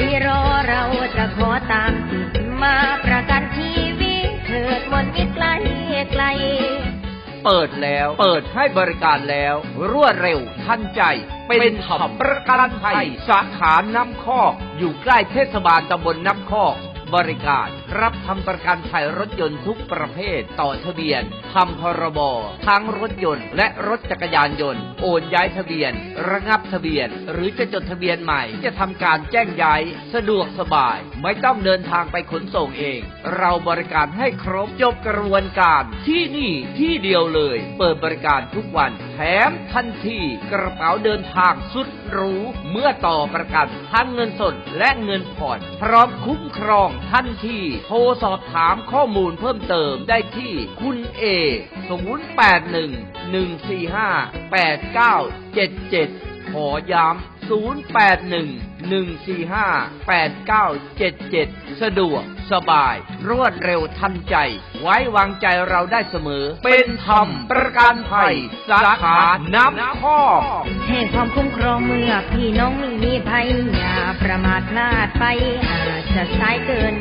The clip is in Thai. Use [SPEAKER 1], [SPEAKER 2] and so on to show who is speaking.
[SPEAKER 1] รีรอเราจะขอตามติดมาประกันชีวิตเถิดมนต์มิตรไกลไกล
[SPEAKER 2] เปิดแล้ว เปิดให้บริการแล้ว รวดเร็วทันใจ เป็นธรรมประกันภัยสาขาน้ำคอกอยู่ใกล้เทศบาลตำบลน้ำคอก บริการ รับทำประกันภัยรถยนต์ทุกประเภท ต่อทะเบียนทำพรบทั้งรถยนต์ และรถจักรยานยนต์ โอนย้ายทะเบียน ระงับทะเบียน หรือจะจดทะเบียนใหม่ จะทำการแจ้งย้ายสะดวกสบาย ไม่ต้องเดินทางไปขนส่งเอง เราบริการให้ครบจบกระบวนการ ที่นี่ที่เดียวเลย เปิดบริการทุกวัน แถมทันทีกระเป๋าเดินทางสุดหรู เมื่อต่อประกันทั้งเงินสดและเงินผ่อน พร้อมคุ้มครองทันที โทรสอบถามข้อมูลเพิ่มเติมได้ที่คุณเอ081 145 8977 ขอย้ำ081 145 8977 สะดวก สบาย รวดเร็วทันใจ ไว้วางใจเราได้เสมอ เป็นธรรมประกันภัย สาขาน้ำข้อ
[SPEAKER 1] ให้ความคุ้มครองเมื่อพี่น้องมีภัยอย่าประมาทพลาดไปอาจจะสายเกิน